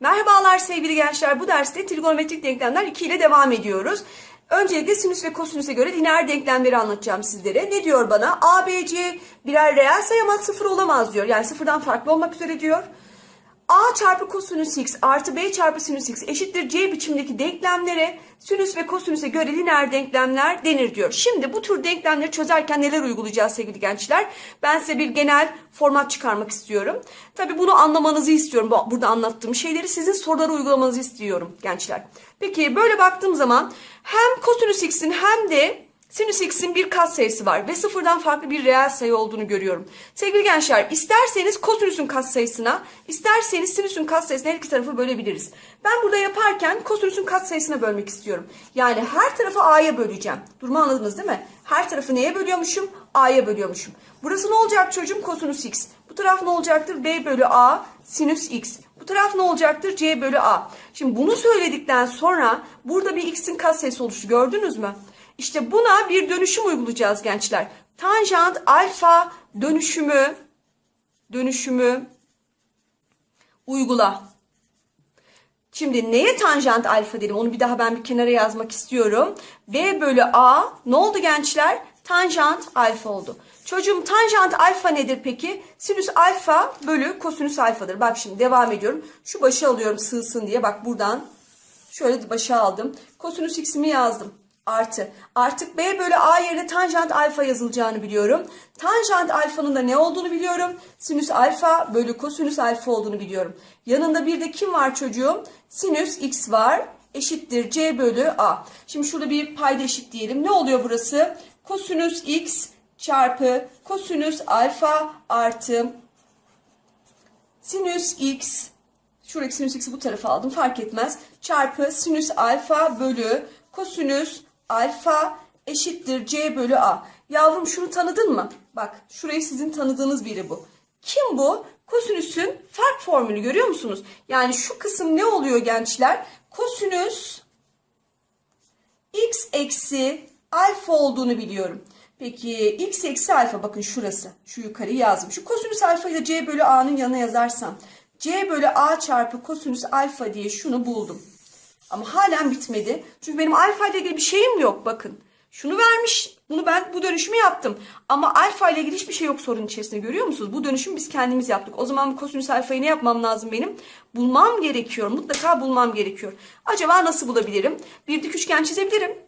Merhabalar sevgili gençler. Bu derste trigonometrik denklemler 2 ile devam ediyoruz. Öncelikle sinüs ve kosinüse göre lineer denklemleri anlatacağım sizlere. Ne diyor bana? A, B, C birer reel sayı ama sıfır olamaz diyor. Yani sıfırdan farklı olmak üzere diyor. A çarpı kosinüs x artı B çarpı sinüs x eşittir C biçimdeki denklemlere sinüs ve kosinüse göre lineer denklemler denir diyor. Şimdi bu tür denklemleri çözerken neler uygulayacağız sevgili gençler? Ben size bir genel format çıkarmak istiyorum. Tabi bunu anlamanızı istiyorum. Bu- Burada anlattığım şeyleri sizin soruları uygulamanızı istiyorum gençler. Peki böyle baktığım zaman hem kosinüs x'in hem de Sinüs x'in bir katsayısı var ve sıfırdan farklı bir reel sayı olduğunu görüyorum. Sevgili gençler isterseniz kosinüsün katsayısına, isterseniz sinüsün katsayısına her iki tarafı bölebiliriz. Ben burada yaparken kosinüsün katsayısına bölmek istiyorum. Yani her tarafı a'ya böleceğim. Durumu anladınız değil mi? Her tarafı neye bölüyormuşum? a'ya bölüyormuşum. Burası ne olacak çocuğum? Kosinüs x. Bu taraf ne olacaktır? b bölü a sinüs x. Bu taraf ne olacaktır? c bölü a. Şimdi bunu söyledikten sonra burada bir x'in katsayısı oluştu. Gördünüz mü? İşte buna bir dönüşüm uygulayacağız gençler. Tanjant alfa dönüşümü dönüşümü uygula. Şimdi neye tanjant alfa dedim onu bir daha ben bir kenara yazmak istiyorum. B bölü A ne oldu gençler? Tanjant alfa oldu. Çocuğum tanjant alfa nedir peki? Sinüs alfa bölü kosinüs alfadır. Bak şimdi devam ediyorum. Şu başı alıyorum sığsın diye. Bak buradan şöyle başa aldım. Kosinüs x'imi yazdım. Artı. Artık B bölü A yerine tanjant alfa yazılacağını biliyorum. Tanjant alfanın da ne olduğunu biliyorum. Sinüs alfa bölü kosinüs alfa olduğunu biliyorum. Yanında bir de kim var çocuğum? Sinüs x var. Eşittir C bölü A. Şimdi şurada bir payda eşit diyelim. Ne oluyor burası? Kosinüs x çarpı kosinüs alfa artı sinüs x Şuradaki sinüs x'i bu tarafa aldım fark etmez. Çarpı sinüs alfa bölü kosinüs alfa eşittir c bölü a. Yavrum şunu tanıdın mı? Bak şurayı sizin tanıdığınız biri bu. Kim bu? Kosinüsün fark formülü görüyor musunuz? Yani şu kısım ne oluyor gençler? Kosinüs x eksi alfa olduğunu biliyorum. Peki x eksi alfa bakın şurası. Şu yukarıyı yazdım. Şu kosinüs alfayı da c bölü a'nın yanına yazarsam. c bölü a çarpı kosinüs alfa diye şunu buldum. Ama halen bitmedi. Çünkü benim alfa ile ilgili bir şeyim yok bakın. Şunu vermiş. Bunu ben bu dönüşümü yaptım. Ama alfa ile ilgili hiçbir şey yok sorunun içerisinde görüyor musunuz? Bu dönüşümü biz kendimiz yaptık. O zaman bu kosinüs alfayı ne yapmam lazım benim? Bulmam gerekiyor. Mutlaka bulmam gerekiyor. Acaba nasıl bulabilirim? Bir dik üçgen çizebilirim.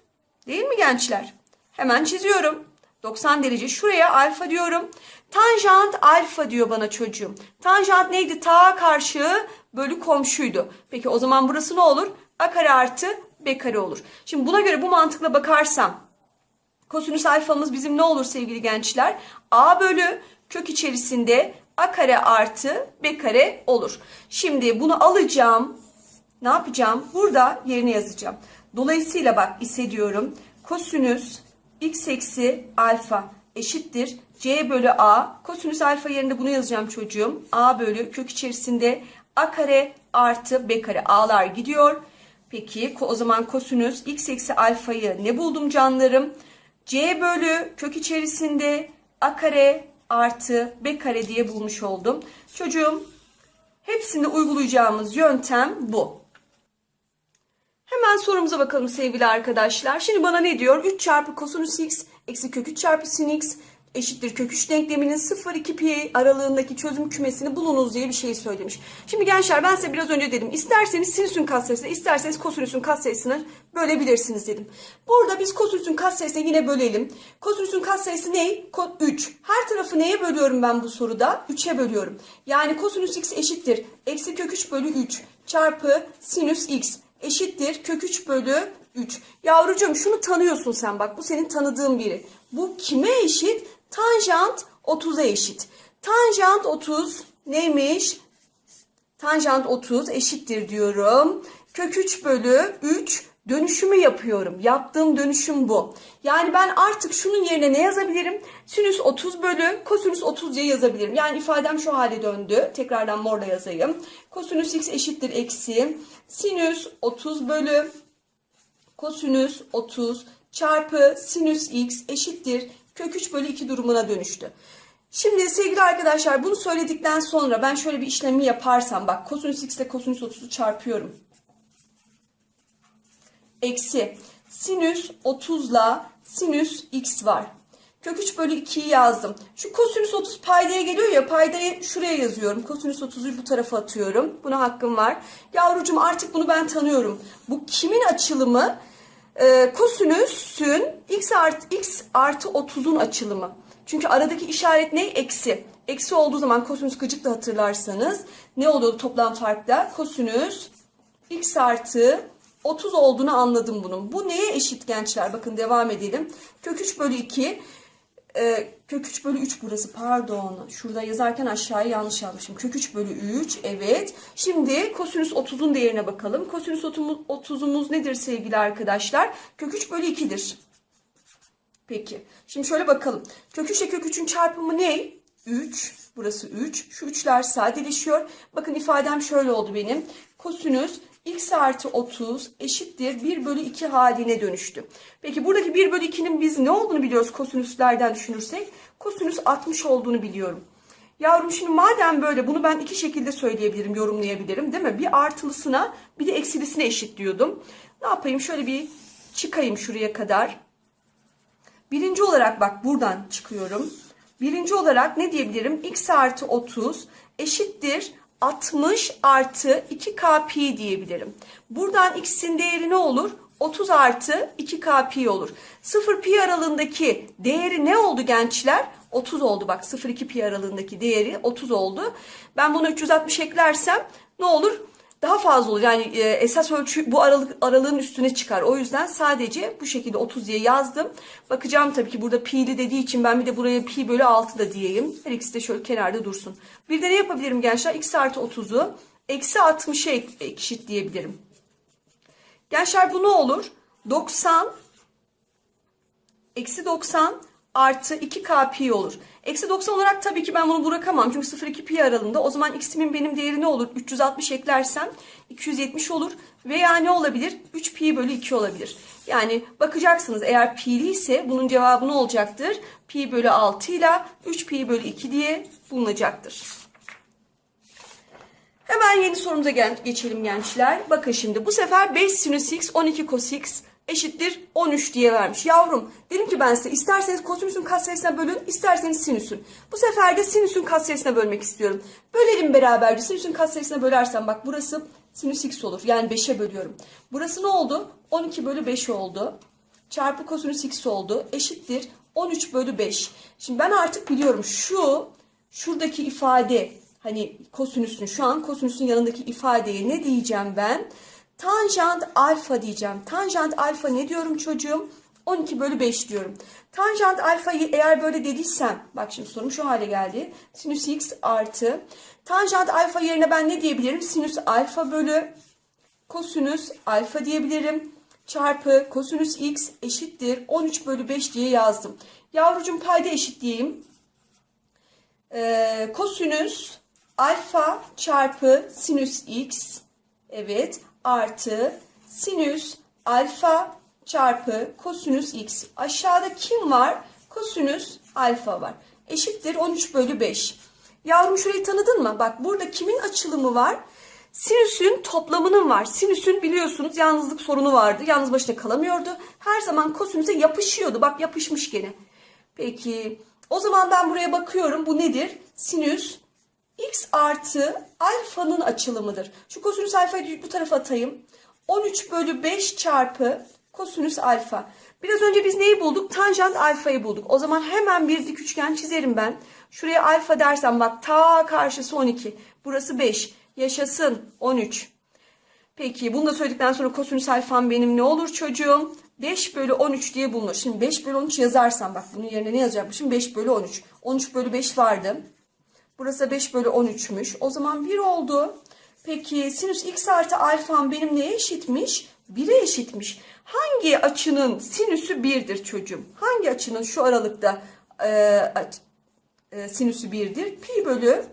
Değil mi gençler? Hemen çiziyorum. 90 derece şuraya alfa diyorum. Tanjant alfa diyor bana çocuğum. Tanjant neydi? Ta karşı bölü komşuydu. Peki o zaman burası ne olur? A kare artı B kare olur. Şimdi buna göre bu mantıkla bakarsam kosinüs alfamız bizim ne olur sevgili gençler? A bölü kök içerisinde A kare artı B kare olur. Şimdi bunu alacağım. Ne yapacağım? Burada yerine yazacağım. Dolayısıyla bak hissediyorum. Kosinüs x eksi alfa eşittir. C bölü A. Kosinüs alfa yerine bunu yazacağım çocuğum. A bölü kök içerisinde A kare artı B kare. A'lar gidiyor. Peki o zaman kosinüs x eksi alfayı ne buldum canlarım? C bölü kök içerisinde A kare artı B kare diye bulmuş oldum. Çocuğum hepsinde uygulayacağımız yöntem bu. Hemen sorumuza bakalım sevgili arkadaşlar. Şimdi bana ne diyor? 3 çarpı kosinüs x eksi kök 3 çarpı sin x eşittir kök 3 denkleminin 0-2 pi aralığındaki çözüm kümesini bulunuz diye bir şey söylemiş. Şimdi gençler ben size biraz önce dedim. İsterseniz sinüsün katsayısını, isterseniz kosinüsün katsayısını bölebilirsiniz dedim. Burada biz kosinüsün katsayısını yine bölelim. Kosinüsün katsayısı ne? Ko- 3. Her tarafı neye bölüyorum ben bu soruda? 3'e bölüyorum. Yani kosinüs x eşittir. Eksi kök 3 bölü 3 çarpı sinüs x eşittir kök 3 bölü 3. Yavrucuğum şunu tanıyorsun sen bak bu senin tanıdığın biri. Bu kime eşit? Tanjant 30'a eşit. Tanjant 30 neymiş? Tanjant 30 eşittir diyorum. Kök 3 bölü 3 dönüşümü yapıyorum. Yaptığım dönüşüm bu. Yani ben artık şunun yerine ne yazabilirim? Sinüs 30 bölü kosinüs 30 diye yazabilirim. Yani ifadem şu hale döndü. Tekrardan morla yazayım. Kosinüs x eşittir eksi. Sinüs 30 bölü kosinüs 30 çarpı sinüs x eşittir kök 3 bölü 2 durumuna dönüştü. Şimdi sevgili arkadaşlar bunu söyledikten sonra ben şöyle bir işlemi yaparsam bak kosinüs x ile kosinüs 30'u çarpıyorum. Eksi sinüs 30 ile sinüs x var. Kök 3 bölü 2'yi yazdım. Şu kosinüs 30 paydaya geliyor ya paydayı şuraya yazıyorum. Kosinüs 30'u bu tarafa atıyorum. Buna hakkım var. Yavrucuğum artık bunu ben tanıyorum. Bu kimin açılımı? Ee, kosinüsün x artı, x artı 30'un açılımı. Çünkü aradaki işaret ne? Eksi. Eksi olduğu zaman kosinüs gıcıkla hatırlarsanız ne oluyordu toplam farkta? Kosinüs x artı 30 olduğunu anladım bunun. Bu neye eşit gençler? Bakın devam edelim. Kök 3 bölü 2 e, kök 3 bölü 3 burası pardon. Şurada yazarken aşağıya yanlış yazmışım. Kök 3 bölü 3 evet. Şimdi kosinüs 30'un değerine bakalım. Kosinüs 30'umuz nedir sevgili arkadaşlar? Kök 3 bölü 2'dir. Peki. Şimdi şöyle bakalım. Kök 3 ile kök 3'ün çarpımı ne? 3. Burası 3. Şu 3'ler sadeleşiyor. Bakın ifadem şöyle oldu benim. Kosinüs x artı 30 eşittir 1 bölü 2 haline dönüştü. Peki buradaki 1 bölü 2'nin biz ne olduğunu biliyoruz kosinüslerden düşünürsek. Kosinüs 60 olduğunu biliyorum. Yavrum şimdi madem böyle bunu ben iki şekilde söyleyebilirim, yorumlayabilirim değil mi? Bir artılısına bir de eksilisine eşitliyordum. Ne yapayım şöyle bir çıkayım şuraya kadar. Birinci olarak bak buradan çıkıyorum. Birinci olarak ne diyebilirim? x artı 30 eşittir 60 artı 2k pi diyebilirim. Buradan x'in değeri ne olur? 30 artı 2k pi olur. 0 pi aralığındaki değeri ne oldu gençler? 30 oldu bak 0-2 pi aralığındaki değeri 30 oldu. Ben bunu 360 eklersem ne olur? Daha fazla olur. Yani e, esas ölçü bu aralık aralığın üstüne çıkar. O yüzden sadece bu şekilde 30 diye yazdım. Bakacağım tabii ki burada pi'li dediği için ben bir de buraya pi bölü 6 da diyeyim. Her ikisi de şöyle kenarda dursun. Bir de ne yapabilirim gençler? x artı 30'u eksi 60'a eşit diyebilirim. Gençler bu ne olur? 90 eksi 90 artı 2k pi olur. Eksi 90 olarak tabii ki ben bunu bırakamam. Çünkü 0-2 pi aralığında. O zaman x'imin benim değeri ne olur? 360 eklersem 270 olur. Veya ne olabilir? 3 pi bölü 2 olabilir. Yani bakacaksınız eğer pi'li ise bunun cevabı ne olacaktır? Pi bölü 6 ile 3 pi bölü 2 diye bulunacaktır. Hemen yeni sorumuza geçelim gençler. Bakın şimdi bu sefer 5 sinüs x 12 cos x eşittir 13 diye vermiş. Yavrum dedim ki ben size isterseniz kosinüsün katsayısına bölün isterseniz sinüsün. Bu sefer de sinüsün katsayısına bölmek istiyorum. Bölelim beraberce. Sinüsün katsayısına bölersem bak burası sinüs x olur. Yani 5'e bölüyorum. Burası ne oldu? 12 bölü 5 oldu. Çarpı kosinüs x oldu. Eşittir 13 bölü 5. Şimdi ben artık biliyorum şu şuradaki ifade hani kosinüsün şu an kosinüsün yanındaki ifadeye ne diyeceğim ben? Tanjant alfa diyeceğim. Tanjant alfa ne diyorum çocuğum? 12 bölü 5 diyorum. Tanjant alfayı eğer böyle dediysem, bak şimdi sorum şu hale geldi. Sinüs x artı. Tanjant alfa yerine ben ne diyebilirim? Sinüs alfa bölü kosinüs alfa diyebilirim. Çarpı kosinüs x eşittir 13 bölü 5 diye yazdım. Yavrucum payda eşit diyeyim. Ee, kosinüs alfa çarpı sinüs x. Evet artı sinüs alfa çarpı kosinüs x. Aşağıda kim var? Kosinüs alfa var. Eşittir 13 bölü 5. Yavrum şurayı tanıdın mı? Bak burada kimin açılımı var? Sinüsün toplamının var. Sinüsün biliyorsunuz yalnızlık sorunu vardı. Yalnız başına kalamıyordu. Her zaman kosinüse yapışıyordu. Bak yapışmış gene. Peki o zaman ben buraya bakıyorum. Bu nedir? Sinüs x artı alfanın açılımıdır. Şu kosinüs alfayı bu tarafa atayım. 13 bölü 5 çarpı kosinüs alfa. Biraz önce biz neyi bulduk? Tanjant alfayı bulduk. O zaman hemen bir dik üçgen çizerim ben. Şuraya alfa dersem bak ta karşısı 12. Burası 5. Yaşasın 13. Peki bunu da söyledikten sonra kosinüs alfam benim ne olur çocuğum? 5 bölü 13 diye bulunur. Şimdi 5 bölü 13 yazarsam bak bunun yerine ne yazacakmışım? 5 bölü 13. 13 bölü 5 vardı. Burası 5 bölü 13'müş. O zaman 1 oldu. Peki sinüs x artı alfam benim neye eşitmiş? 1'e eşitmiş. Hangi açının sinüsü 1'dir çocuğum? Hangi açının şu aralıkta e, e, sinüsü 1'dir? Pi bölü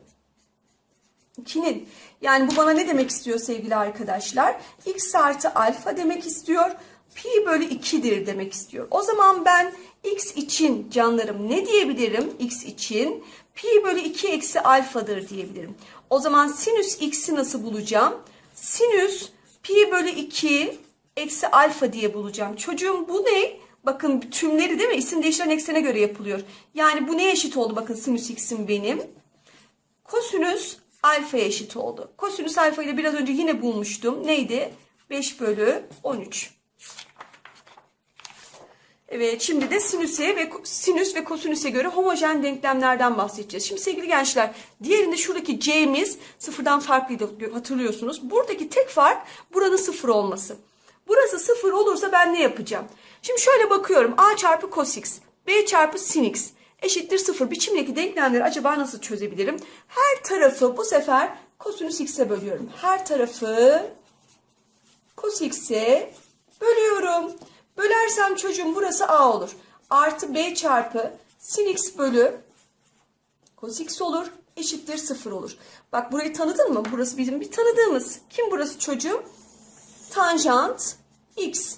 2'nin. Yani bu bana ne demek istiyor sevgili arkadaşlar? x artı alfa demek istiyor. Pi bölü 2'dir demek istiyor. O zaman ben X için canlarım ne diyebilirim? X için pi bölü 2 eksi alfadır diyebilirim. O zaman sinüs x'i nasıl bulacağım? Sinüs pi bölü 2 eksi alfa diye bulacağım. Çocuğum bu ne? Bakın tümleri değil mi? İsim değiştiren eksene göre yapılıyor. Yani bu neye eşit oldu? Bakın sinüs x'im benim. Kosinüs alfaya eşit oldu. Kosinüs alfa ile biraz önce yine bulmuştum. Neydi? 5 bölü 13. Evet şimdi de sinüse ve sinüs ve kosinüse göre homojen denklemlerden bahsedeceğiz. Şimdi sevgili gençler diğerinde şuradaki c'miz sıfırdan farklıydı hatırlıyorsunuz. Buradaki tek fark buranın sıfır olması. Burası sıfır olursa ben ne yapacağım? Şimdi şöyle bakıyorum a çarpı cos x b çarpı sin x eşittir sıfır biçimdeki denklemleri acaba nasıl çözebilirim? Her tarafı bu sefer kosinüs x'e bölüyorum. Her tarafı cos x'e bölüyorum. Bölersem çocuğum burası a olur. Artı b çarpı sin x bölü cos x olur. Eşittir sıfır olur. Bak burayı tanıdın mı? Burası bizim bir tanıdığımız. Kim burası çocuğum? Tanjant x.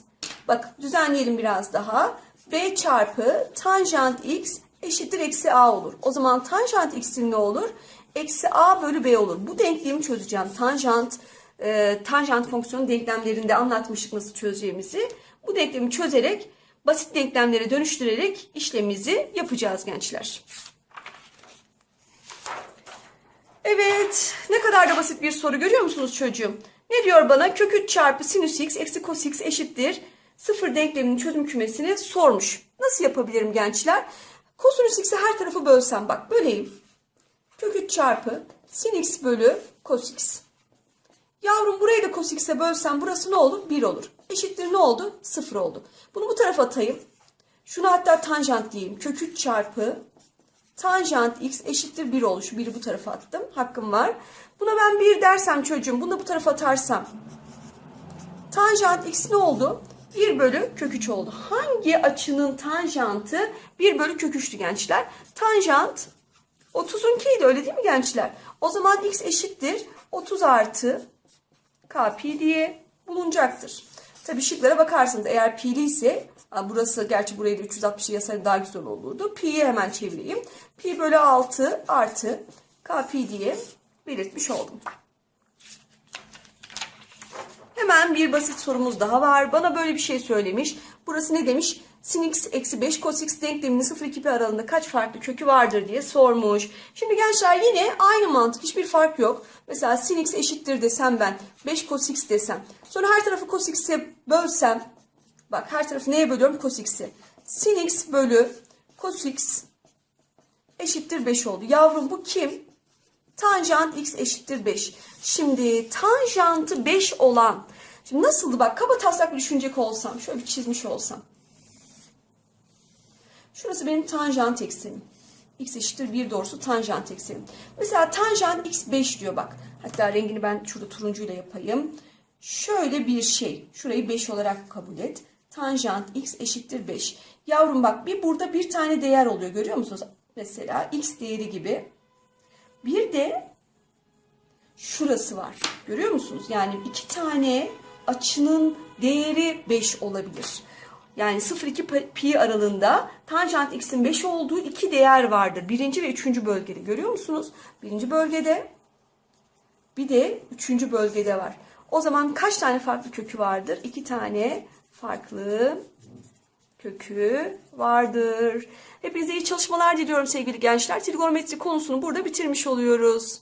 Bak düzenleyelim biraz daha. b çarpı tanjant x eşittir eksi a olur. O zaman tanjant x'in ne olur? Eksi a bölü b olur. Bu denklemi çözeceğim. Tanjant e, tanjant fonksiyonu denklemlerinde anlatmıştık nasıl çözeceğimizi. Bu denklemi çözerek basit denklemlere dönüştürerek işlemimizi yapacağız gençler. Evet ne kadar da basit bir soru görüyor musunuz çocuğum? Ne diyor bana? Kök 3 çarpı sinüs x eksi cos x eşittir. Sıfır denkleminin çözüm kümesini sormuş. Nasıl yapabilirim gençler? Kosinüs x'i her tarafı bölsem bak böleyim. Kök 3 çarpı sin x bölü cos x. Yavrum burayı da cos x'e bölsem burası ne olur? 1 olur. Eşittir ne oldu? 0 oldu. Bunu bu tarafa atayım. Şunu hatta tanjant diyeyim. Kök 3 çarpı tanjant x eşittir 1 olur. Şu 1'i bu tarafa attım. Hakkım var. Buna ben 1 dersem çocuğum bunu da bu tarafa atarsam tanjant x ne oldu? 1 bölü kök 3 oldu. Hangi açının tanjantı 1 bölü kök 3'tü gençler? Tanjant 30'un k'ydi öyle değil mi gençler? O zaman x eşittir 30 artı k pi diye bulunacaktır. Tabii şıklara bakarsınız eğer pi'li ise burası gerçi burayı da 360 yazsaydı daha güzel olurdu. Pi'yi hemen çevireyim. Pi bölü 6 artı k pi diye belirtmiş oldum. Hemen bir basit sorumuz daha var. Bana böyle bir şey söylemiş. Burası ne demiş? Sin x eksi 5 cos x denkleminin 0-2 pi aralığında kaç farklı kökü vardır diye sormuş. Şimdi gençler yine aynı mantık hiçbir fark yok. Mesela sin x eşittir desem ben 5 cos x desem. Sonra her tarafı cos x'e bölsem. Bak her tarafı neye bölüyorum? Cos x'i. Sin x bölü cos x eşittir 5 oldu. Yavrum bu kim? Tanjant x eşittir 5. Şimdi tanjantı 5 olan. Şimdi nasıldı bak kaba taslak düşünecek olsam. Şöyle bir çizmiş olsam. Şurası benim tanjant eksenim. X eşittir 1 doğrusu tanjant eksenim. Mesela tanjant x 5 diyor bak. Hatta rengini ben şurada turuncuyla yapayım. Şöyle bir şey. Şurayı 5 olarak kabul et. Tanjant x eşittir 5. Yavrum bak bir burada bir tane değer oluyor görüyor musunuz? Mesela x değeri gibi. Bir de şurası var. Görüyor musunuz? Yani iki tane açının değeri 5 olabilir. Yani 0-2 pi aralığında tanjant x'in 5 olduğu iki değer vardır. Birinci ve üçüncü bölgede. Görüyor musunuz? Birinci bölgede bir de üçüncü bölgede var. O zaman kaç tane farklı kökü vardır? İki tane farklı kökü vardır. Hepinize iyi çalışmalar diliyorum sevgili gençler. Trigonometri konusunu burada bitirmiş oluyoruz.